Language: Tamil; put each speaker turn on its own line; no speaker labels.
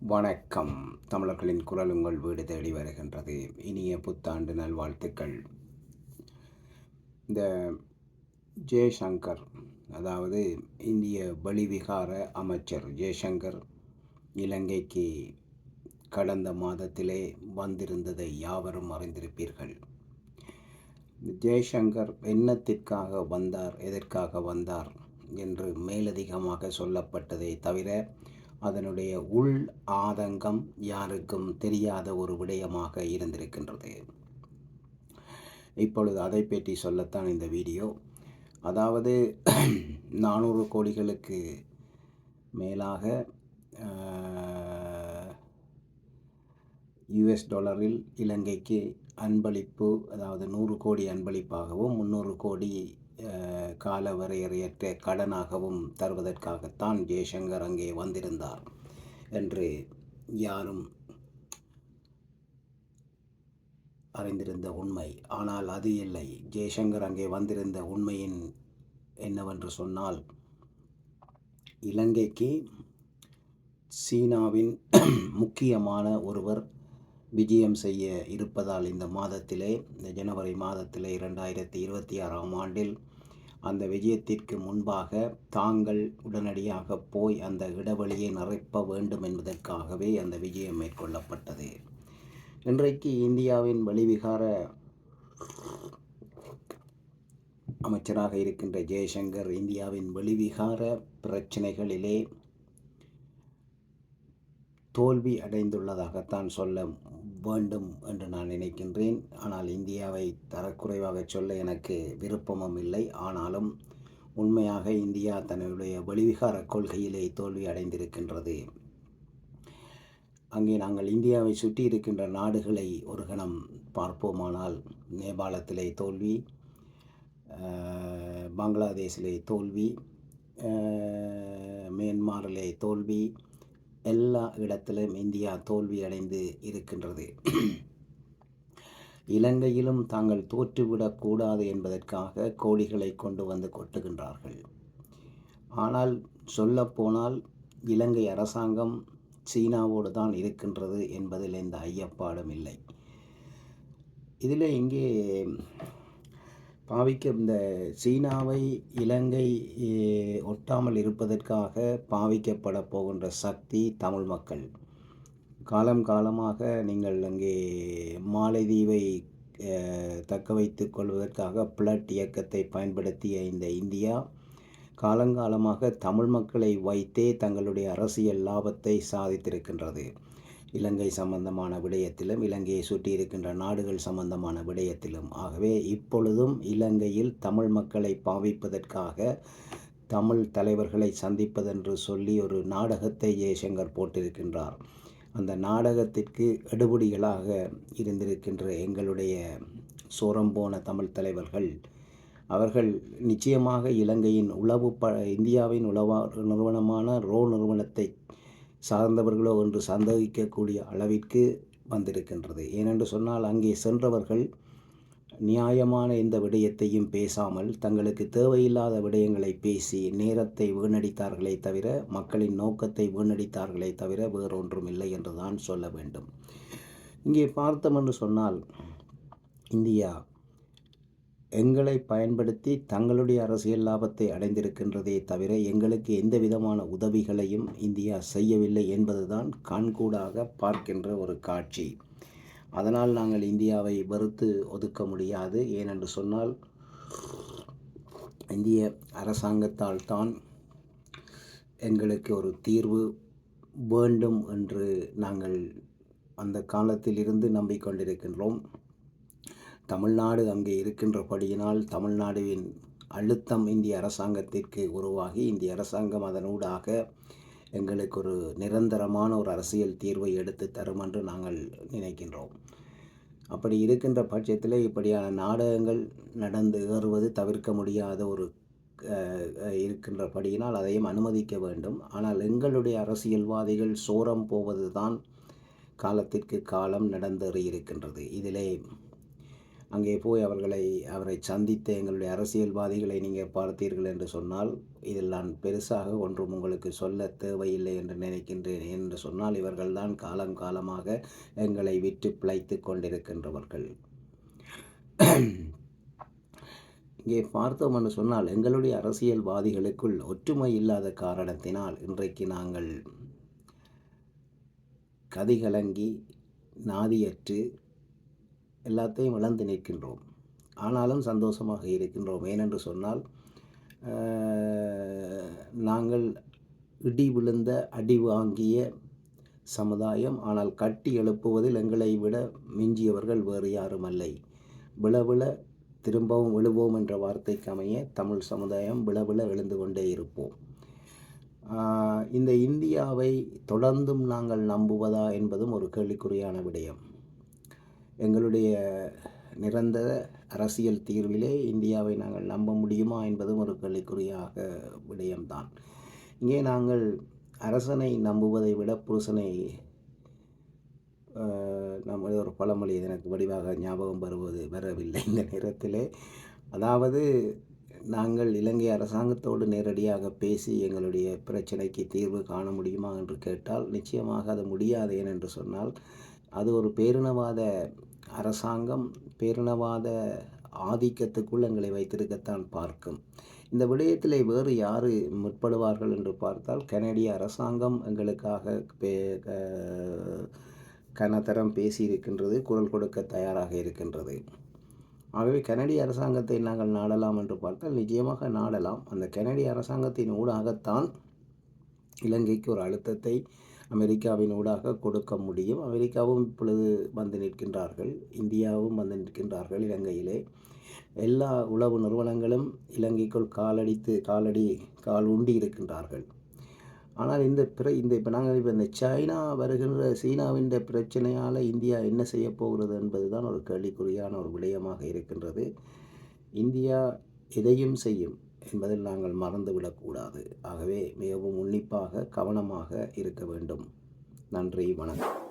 வணக்கம். தமிழர்களின் குரல் உங்கள் வீடு தேடி வருகின்றது. இனிய புத்தாண்டு நல்வாழ்த்துக்கள். இந்த ஜெய்சங்கர் அதாவது இந்திய வெளிவிகார அமைச்சர் ஜெய்சங்கர் இலங்கைக்கு கடந்த மாதத்திலே வந்திருந்ததை யாவரும் அறிந்திருப்பீர்கள். ஜெய்சங்கர் என்னத்திற்காக வந்தார் எதற்காக வந்தார் என்று மேலதிகமாக சொல்லப்பட்டதை தவிர அதனுடைய உள் ஆதங்கம் யாருக்கும் தெரியாத ஒரு விடயமாக இருந்திருக்கின்றது. இப்பொழுது அதை பற்றி சொல்லத்தான் இந்த வீடியோ. அதாவது நானூறு கோடிகளுக்கு மேலாக யுஎஸ் டாலரில் இலங்கைக்கு அன்பளிப்பு அதாவது நூறு கோடி அன்பளிப்பாகவும் முந்நூறு கோடி கால வரையறையற்ற கடனாகவும் தருவதற்காகத்தான் ஜெய்சங்கர் அங்கே வந்திருந்தார் என்று யாரும் அறிந்திருந்த உண்மை. ஆனால் அது இல்லை. ஜெய்சங்கர் அங்கே வந்திருந்த உண்மையின் என்னவென்று சொன்னால் இலங்கைக்கு சீனாவின் முக்கியமான ஒருவர் விஜயம் செய்ய இருப்பதால் இந்த மாதத்திலே இந்த ஜனவரி மாதத்திலே இரண்டாயிரத்தி இருபத்தி ஆறாம் ஆண்டில் அந்த விஜயத்திற்கு முன்பாக தாங்கள் உடனடியாக போய் அந்த இடவெளியை நிறைப்ப வேண்டும் என்பதற்காகவே அந்த விஜயம் மேற்கொள்ளப்பட்டது. இன்றைக்கு இந்தியாவின் வெளிவிகார அமைச்சராக இருக்கின்ற ஜெய்சங்கர் இந்தியாவின் வெளிவிகார பிரச்சனைகளிலே தோல்வி அடைந்துள்ளதாகத்தான் சொல்ல வேண்டும் என்று நான் நினைக்கின்றேன். ஆனால் இந்தியாவை தரக்குறைவாக சொல்ல எனக்கு விருப்பமும் இல்லை. ஆனாலும் உண்மையாக இந்தியா தன்னுடைய வெளிவிகார கொள்கையிலே தோல்வி அடைந்திருக்கின்றது. அங்கே நாங்கள் இந்தியாவை சுற்றி இருக்கின்ற நாடுகளை ஒரு கணம் பார்ப்போமானால் நேபாளத்திலே தோல்வி பங்களாதேஷிலே தோல்வி மியான்மாரிலே தோல்வி எல்லா இடத்திலும் இந்தியா தோல்வியடைந்து இருக்கின்றது. இலங்கையிலும் தாங்கள் தோற்றுவிடக்கூடாது என்பதற்காக கோடிகளை கொண்டு வந்து கொட்டுகின்றார்கள். ஆனால் சொல்லப்போனால் இலங்கை அரசாங்கம் சீனாவோடு தான் இருக்கின்றது என்பதில் எந்த ஐயப்பாடும் இல்லை. இதில் இங்கே பாவிக்க இந்த சீனாவை இலங்கை ஒட்டாமல் இருப்பதற்காக பாவிக்கப்பட போகின்ற சக்தி தமிழ் மக்கள். காலம் காலமாக நீங்கள் அங்கே மாலைதீவை தக்க வைத்து கொள்வதற்காக பிளட் இயக்கத்தை பயன்படுத்திய இந்த இந்தியா காலங்காலமாக தமிழ் மக்களை வைத்தே தங்களுடைய அரசியல் லாபத்தை சாதித்திருக்கின்றது. இலங்கை சம்பந்தமான விடயத்திலும் இலங்கையை சுற்றி இருக்கின்ற நாடுகள் சம்பந்தமான விடயத்திலும். ஆகவே இப்பொழுதும் இலங்கையில் தமிழ் மக்களை பாவிப்பதற்காக தமிழ் தலைவர்களை சந்திப்பதென்று சொல்லி ஒரு நாடகத்தை ஜெய்சங்கர் போட்டிருக்கின்றார். அந்த நாடகத்திற்கு எடுபடிகளாக இருந்திருக்கின்ற எங்களுடைய சோரம் போன தமிழ் தலைவர்கள் அவர்கள் நிச்சயமாக இலங்கையின் உளவு ப இந்தியாவின் உளவா நிறுவனமான ரோ நிறுவனத்தை சார்ந்தவர்களோ என்று சந்தேகிக்கக்கூடிய அளவிற்கு வந்திருக்கின்றது. ஏனென்று சொன்னால் அங்கே சென்றவர்கள் நியாயமான எந்த விடயத்தையும் பேசாமல் தங்களுக்கு தேவையில்லாத விடயங்களை பேசி நேரத்தை வீணடித்தார்களே தவிர மக்களின் நோக்கத்தை வீணடித்தார்களே தவிர வேறொன்றும் இல்லை என்று தான் சொல்ல வேண்டும். இங்கே பார்த்தோம் என்று சொன்னால் இந்தியா எங்களை பயன்படுத்தி தங்களுடைய அரசியல் லாபத்தை அடைந்திருக்கின்றதே தவிர எங்களுக்கு எந்த விதமான உதவிகளையும் இந்தியா செய்யவில்லை என்பதுதான் கண்கூடாக பார்க்கின்ற ஒரு காட்சி. அதனால் நாங்கள் இந்தியாவை வெறுத்து ஒதுக்க முடியாது. ஏனென்று சொன்னால் இந்திய அரசாங்கத்தால் தான் எங்களுக்கு ஒரு தீர்வு வேண்டும் என்று நாங்கள் அந்த காலத்திலிருந்து நம்பிக்கொண்டிருக்கின்றோம். தமிழ்நாடு அங்கே இருக்கின்றபடியினால் தமிழ்நாடுவின் அழுத்தம் இந்திய அரசாங்கத்திற்கு உருவாகி இந்திய அரசாங்கம் அதனூடாக எங்களுக்கு ஒரு நிரந்தரமான ஒரு அரசியல் தீர்வை எடுத்து தரும் என்று நாங்கள் நினைக்கின்றோம். அப்படி இருக்கின்ற பட்சத்தில் இப்படியான நாடகங்கள் நடந்து ஏறுவது தவிர்க்க முடியாத ஒரு இருக்கின்றபடியினால் அதையும் அனுமதிக்க வேண்டும். ஆனால் எங்களுடைய அரசியல்வாதிகள் சோரம் போவது தான் காலத்திற்கு காலம் நடந்தேறி இருக்கின்றது இதிலே அங்கே போய் அவர்களை அவரை சந்தித்த எங்களுடைய அரசியல்வாதிகளை நீங்கள் பார்த்தீர்கள் என்று சொன்னால் இதில் நான் பெருசாக ஒன்றும் உங்களுக்கு சொல்ல தேவையில்லை என்று நினைக்கின்றேன் என்று சொன்னால் இவர்கள்தான் காலம் காலமாக எங்களை விட்டு பிழைத்து கொண்டிருக்கின்றவர்கள். இங்கே பார்த்தோம் என்று சொன்னால் எங்களுடைய அரசியல்வாதிகளுக்குள் ஒற்றுமை இல்லாத காரணத்தினால் இன்றைக்கு நாங்கள் கதிகலங்கி நாதியற்று எல்லாத்தையும் இழந்து நிற்கின்றோம். ஆனாலும் சந்தோஷமாக இருக்கின்றோம். ஏனென்று சொன்னால் நாங்கள் இடி விழுந்த அடி வாங்கிய சமுதாயம் ஆனால் கட்டி எழுப்புவதில் எங்களை விட மிஞ்சியவர்கள் வேறு யாரும் அல்லை விழவிழ திரும்பவும் விழுவோம் என்ற வார்த்தைக்கு அமைய தமிழ் சமுதாயம் விழவிழ எழுந்து கொண்டே இருப்போம். இந்த இந்தியாவை தொடர்ந்தும் நாங்கள் நம்புவதா என்பதும் ஒரு கேள்விக்குறியான விடயம். எங்களுடைய நிரந்தர அரசியல் தீர்விலே இந்தியாவை நாங்கள் நம்ப முடியுமா என்பதும் ஒரு கேள்விக்குறியாக விடயம்தான். இங்கே நாங்கள் அரசனை நம்புவதை விட புருஷனை நம்ம ஒரு பழமொழி எனக்கு வடிவாக ஞாபகம் வருவது வரவில்லை இந்த நேரத்திலே. அதாவது நாங்கள் இலங்கை அரசாங்கத்தோடு நேரடியாக பேசி எங்களுடைய பிரச்சனைக்கு தீர்வு காண முடியுமா என்று கேட்டால் நிச்சயமாக அது முடியாது ஏனென்று சொன்னால் அது ஒரு பேரினவாத அரசாங்கம் பேரினவாத ஆதிக்கத்துக்குள் எங்களை வைத்திருக்கத்தான் பார்க்கும். இந்த விடயத்தில் வேறு யார் முற்படுவார்கள் என்று பார்த்தால் கனடிய அரசாங்கம் எங்களுக்காக கனதரம் பேசியிருக்கின்றது குரல் கொடுக்க தயாராக இருக்கின்றது. ஆகவே கனடிய அரசாங்கத்தை நாங்கள் நாடலாம் என்று பார்த்தால் நிச்சயமாக நாடலாம். அந்த கனடிய அரசாங்கத்தின் ஊடாகத்தான் இலங்கைக்கு ஒரு அழுத்தத்தை அமெரிக்காவின் ஊடாக கொடுக்க முடியும். அமெரிக்காவும் இப்பொழுது வந்து நிற்கின்றார்கள். இந்தியாவும் வந்து நிற்கின்றார்கள் இலங்கையிலே. எல்லா உளவு நிறுவனங்களும் இலங்கைக்குள் காலடித்து காலடி கால் உண்டி இருக்கின்றார்கள். ஆனால் இந்த பிற இந்த இப்போ நாங்கள் இப்போ இந்த சைனா வருகின்ற சீனாவின் பிரச்சனையால் இந்தியா என்ன செய்ய போகிறது என்பது தான் ஒரு கேள்விக்குறியான ஒரு விடயமாக இருக்கின்றது. இந்தியா எதையும் செய்யும் என்பதில் நாங்கள் மறந்துவிடக்கூடாது. ஆகவே மிகவும் உன்னிப்பாக கவனமாக இருக்க வேண்டும். நன்றி வணக்கம்.